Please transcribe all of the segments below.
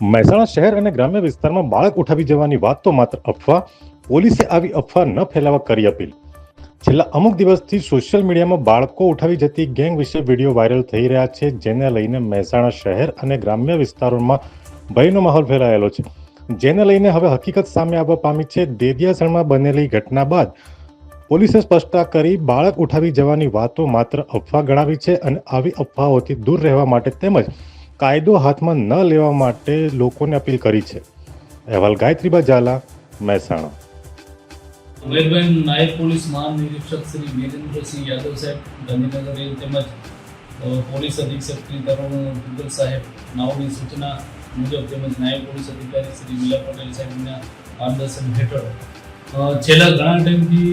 મહેસાણા શહેર અને ગ્રામ્ય વિસ્તારમાં બાળક ઉઠાવી જવાની વાત તો માત્ર અફવા, પોલીસે આવી અફવા ન ફેલાવા કરી અપીલ. છેલ્લા અમુક દિવસથી સોશિયલ મીડિયામાં બાળકો ઉઠાવી જતી ગેંગ વિશે વીડિયો વાયરલ થઈ રહ્યા છે, જેને લઈને મહેસાણા શહેર અને ગ્રામ્ય વિસ્તારોમાં ભયનો માહોલ ફેલાયેલો છે. જેને લઈને હવે હકીકત સામે આવવા પામી છે. દેદિયાસણમાં બનેલી ઘટના બાદ પોલીસે સ્પષ્ટતા કરી બાળક ઉઠાવી જવાની વાતો માત્ર અફવા ગણાવી છે અને આવી અફવાઓથી દૂર રહેવા માટે તેમજ કાયદો હાથમાં ન લેવા માટે લોકોને અપીલ કરી છે. અહેવાલ ગાયત્રીબા ઝાલા, મહેસાણા. ઉમેદબેન નાયબ પોલીસ મહાનિરીક્ષક શ્રી વિરેન્દ્રસિંહ યાદવ સાહેબ, ગાંધીનગર રેલ તેમજ પોલીસ અધિક્ષક શ્રી તરુણ દુગલ સાહેબ નાઓની સૂચના મુજબ તેમજ નાયબ પોલીસ અધિકારી શ્રી વિલા પટેલ સાહેબના માર્ગદર્શન હેઠળ છેલ્લા ઘણા ટાઈમથી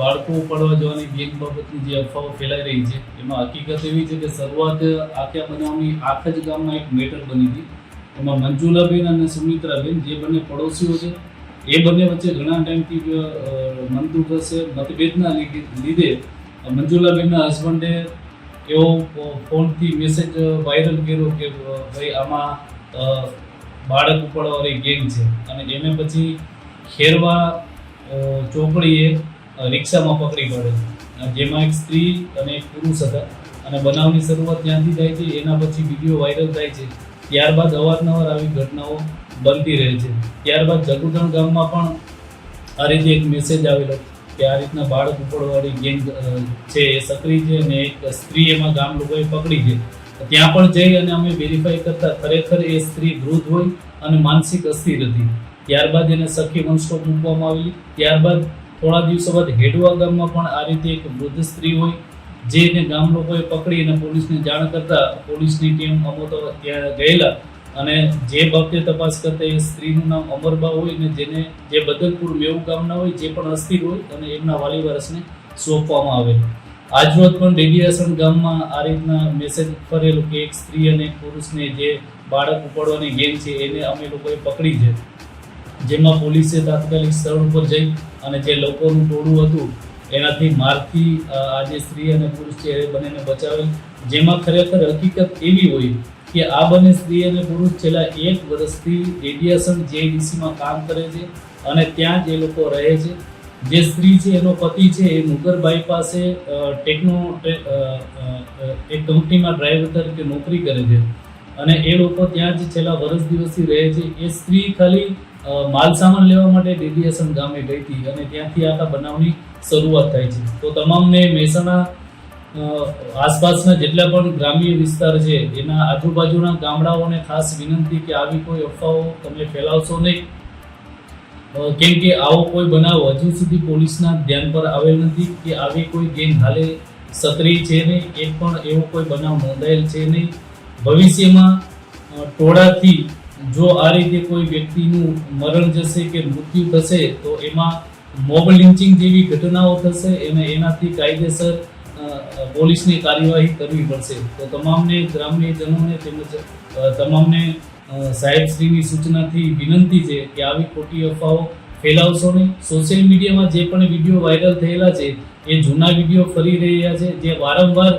બાળકો ઉપાડવા જવાની ગેંગ બાબતની જે અફવાઓ ફેલાઈ રહી છે, એમાં હકીકત એવી છે કે શરૂઆત આખ્યા બનાવની આખા જ ગામમાં એક મેટર બની હતી. એમાં મંજુલાબેન અને સુમિત્રાબેન, જે બંને પડોશીઓ છે, એ બંને વચ્ચે ઘણા ટાઈમથી મનદુખ હશે, મતભેદના લીધે મંજુલાબેનના હસબન્ડે એવો ફોનથી મેસેજ વાયરલ કર્યો કે ભાઈ, આમાં બાળક ઉપાડવાવાળી ગેંગ છે. અને એને પછી ખેરવા અ, ચોકડીએ રિક્ષામાં પકડી પડે જેમાં એક સ્ત્રી અને એક પુરુષ હતા. અને બનાવની શરૂઆત ત્યાંથી થાય છે એના પછી વીડિયો વાયરલ થાય છે. ત્યારબાદ અવારનવાર આવી ઘટનાઓ બનતી રહે છે. ત્યારબાદ જગુદણ ગામમાં પણ આ રીતે એક મેસેજ આવેલો કે આ રીતના બાળક ઉપડવાળી ગેંગ છે એ સક્રિય છે અને એક સ્ત્રી એમાં ગામ લોકોએ પકડી છે. ત્યાં પણ જઈ અને અમે વેરીફાઈ કરતા ખરેખર એ સ્ત્રી વૃદ્ધ હોય અને માનસિક અસ્થિર હતી. ત્યારબાદ એને સખી વન મૂકવામાં આવેલી. ત્યારબાદ થોડા દિવસો બાદ હેડવા ગામમાં પણ આ રીતે એક વૃદ્ધ સ્ત્રી હોય જેને ગામ લોકોએ પકડી અને પોલીસને જાણ કરતા પોલીસની ટીમ અમો તો ત્યાં ગયેલા અને જે બાબતે તપાસ કરતા એ સ્ત્રીનું નામ અમરબા હોય ને જેને જે બદલપુર મેવું ગામના હોય, જે પણ અસ્થિર હોય અને એમના વાલી વારસને સોંપવામાં આવે આજરોજ પણ ડેડિયાસણ ગામમાં આ રીતના મેસેજ કરેલો કે એક સ્ત્રી અને પુરુષને જે બાળક ઉપાડવાની ગેમ છે, એને અમે લોકોએ પકડી છે. જેમાં પોલીસે તાત્કાલિક સ્થળ ઉપર જઈ અને જે લોકોનું ટોળું હતું, એનાથી મારથી આજે સ્ત્રી અને પુરુષ છે એ બંનેને બચાવેલ. જેમાં ખરેખર હકીકત એવી હોય કે આ બંને સ્ત્રી અને પુરુષ છેલ્લા એક વર્ષથી રેડિયેશન જેડીસીમાં કામ કરે છે અને ત્યાં જ એ લોકો રહે છે. જે સ્ત્રી છે, એનો પતિ છે, એ મુગર પાસે ટેકનો એક કંપનીમાં ડ્રાઈવર તરીકે નોકરી કરે છે. અને એ લોકો ત્યાં જ છેલ્લા વર્ષ દિવસથી રહે છે. એ સ્ત્રી ખાલી માલ સામાન લેવા માટે ડેડિયેશન ગામે ગઈ હતી અને ત્યાંથી આખા બનાવની શરૂઆત થાય છે. તો તમામને મહેસાણા આસપાસના જેટલા પણ ગ્રામ્ય વિસ્તાર છે, એના આજુબાજુના ગામડાઓને ખાસ વિનંતી કે આવી કોઈ અફવાઓ તમે ફેલાવશો નહીં. કેમ કે આવો કોઈ બનાવ હજુ સુધી પોલીસના ધ્યાન પર આવેલ નથી કે આવી કોઈ ગેંગ હાલે સક્રિય છે નહીં, એક પણ એવો કોઈ બનાવ નોંધાયેલ છે નહીં. ભવિષ્યમાં ટોળાથી જો આ રીતે કોઈ વ્યક્તિનું મરણ જશે કે મૃત્યુ થશે, તો એમાં મોબ લિન્ચિંગ જેવી ઘટનાઓ થશે અને એનાથી કાયદેસર પોલીસની કાર્યવાહી કરવી પડશે. તો તમામને ગ્રામ્યજનોને તેમજ તમામને સાહેબશ્રીની સૂચનાથી વિનંતી છે કે આવી ખોટી અફવાઓ ફેલાવશો નહીં. સોશિયલ મીડિયામાં જે પણ વીડિયો વાયરલ થયેલા છે, એ જૂના વીડિયો ફરી રહ્યા છે, જે વારંવાર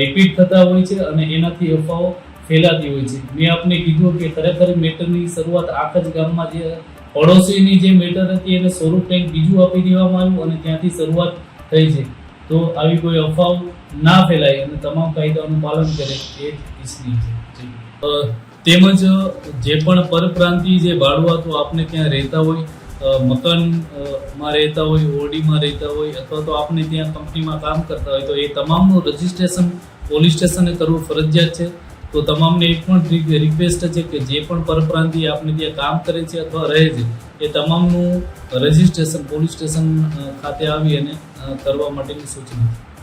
રિપીટ થતા હોય છે અને એનાથી અફવાઓ ફેલાતી હોય છે. મેં આપને કીધું કે ખરેખર મેટરની શરૂઆત આખ જ ગામમાં જે પડોશીની જે મેટર હતી એને સ્વરૂપ કંઈક બીજું આપી દેવામાં આવ્યું અને ત્યાંથી શરૂઆત થઈ છે. તો આવી કોઈ અફવાઓ ના ફેલાય અને તમામ કાયદાઓનું પાલન કરે એ ઈચ્છનીય છે. તેમજ જે પણ પરપ્રાંતિ જે ભાડુઆતો આપને ત્યાં રહેતા હોય મકાનમાં રહેતા હોય, ઓરડીમાં રહેતા હોય, અથવા તો આપને ત્યાં કંપનીમાં કામ કરતા હોય, તો એ તમામનું રજિસ્ટ્રેશન પોલીસ સ્ટેશને કરવું ફરજિયાત છે. તો તમામને એક પણ રિક્વેસ્ટ છે કે જે પણ પરપ્રાંતિ આપને ત્યાં કામ કરે છે અથવા રહે છે, એ તમામનું રજિસ્ટ્રેશન પોલીસ સ્ટેશન ખાતે આવી અને કરવા માટેની સૂચના. છે